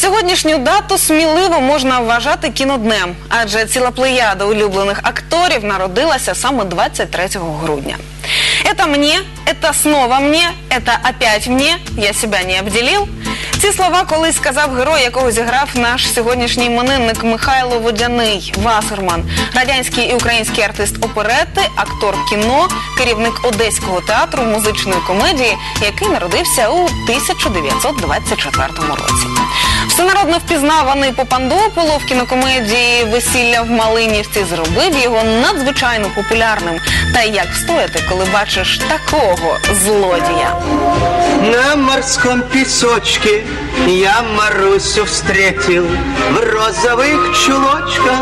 Сьогоднішню дату сміливо можна вважати кіноднем, адже ціла плеяда улюблених акторів народилася саме 23 грудня. Это мне, это снова мне, это опять мне, я себя не обділив. Ці слова колись сказав герой, якого зіграв наш сьогоднішній іменинник Михайло Водяний Васерман, радянський і український артист оперети, актор кіно, керівник Одеського театру музичної комедії, який народився у 1924 році. Всенародно впізнаваний Попандополо в кінокомедії Весілля в Малинівці зробив його надзвичайно популярним. Та як встояти, коли бачиш такого злодія? На морском песочке я Марусю встретил В розовых чулочках,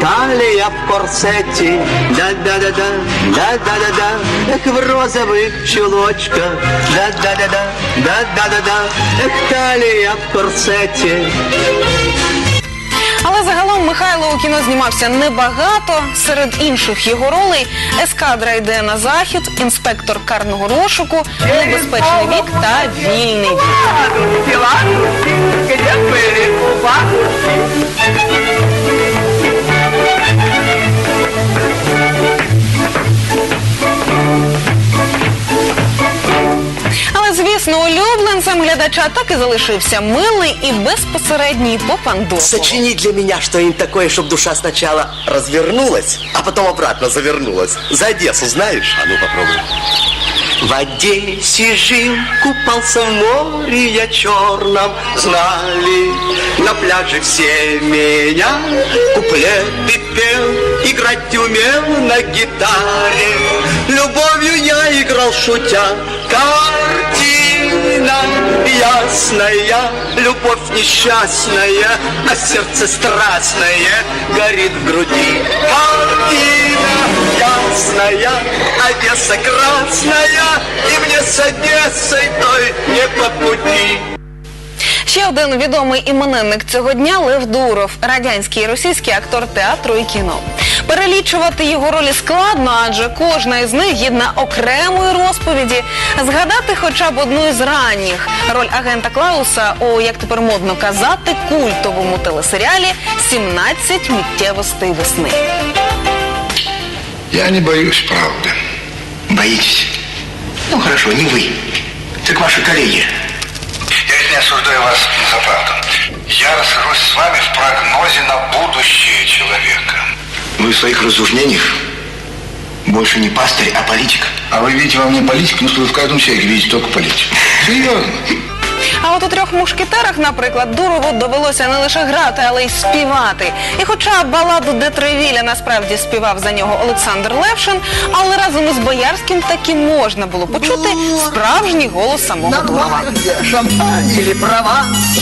талия в корсете Да-да-да-да, да-да-да-да Эх, в розовых чулочках Да-да-да-да, да-да-да-да Эх, талия в корсете Але загалом Михайло у кіно знімався небагато. Серед інших його ролей ескадра йде на захід, інспектор карного розшуку, небезпечний вік та вільний вік. улюбленцем глядача так і залишився милий і безпосередній Попандополо. Сочини для меня что-нибудь такое, чтобы душа сначала развернулась, а потом обратно завернулась. За Одессу знаешь? А ну попробуй. В Одессе жил, купался в море я черном, знали на пляже все меня. Куплеты пел, играть умел на гитаре. Любовью я играл шутя, картина ясная, любовь несчастная, а сердце страстное горит в груди. Картина ясная, Одесса красная, и мне с Одессой той не по пути. Ще один відомий іменинник цього дня Лев Дуров, радянський і російський актор театру і кіно. Перелічувати його ролі складно, адже кожна із них гідна окремої розповіді. Згадати хоча б одну із ранніх роль агента Клауса у, як тепер модно казати, культовому телесеріалі «17 миттєвостей весни. Я не боюсь, правда. Боитесь? Ну хорошо, не вы. Так ваши коллеги. Я не осуждаю вас за правду. Я расхожусь с вами в прогнозе в своих рассуждениях больше не пастырь, а политик. А вы видите во мне политик, ну что вы в каждом человеке видите только политик. Серьезно. А от у трьох мушкетерах, наприклад, Дурову довелося не лише грати, але й співати. І хоча баладу де Тревіля насправді співав за нього Олександр Левшин, але разом із Боярським таки можна було почути справжній голос самого Дурова. шампань или прованс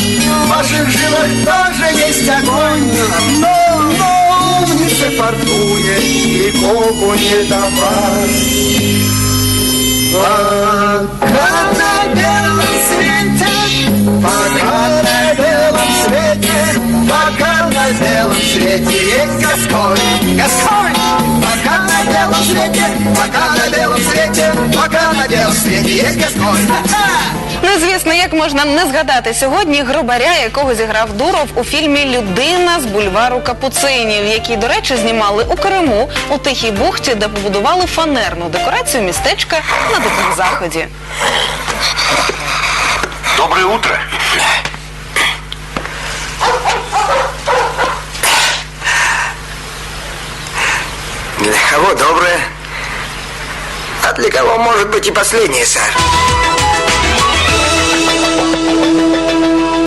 В ваших жилах тоже есть огонь Но, но умнице фортуне Богу не давать, Пока на белом свете Пока на белом свете Пока на белом свете есть Господь Господь Пока на белом свете Пока на белом свете Пока на белом свете есть Господь Ну, звісно, як можна не згадати сьогодні грубаря, якого зіграв Дуров у фільмі Людина з бульвару Капуцинів, який, до речі, знімали у Криму у Тихій бухті, де побудували фанерну декорацію містечка на дикому заході. Доброе утро. Для кого может быть и последний, сэр.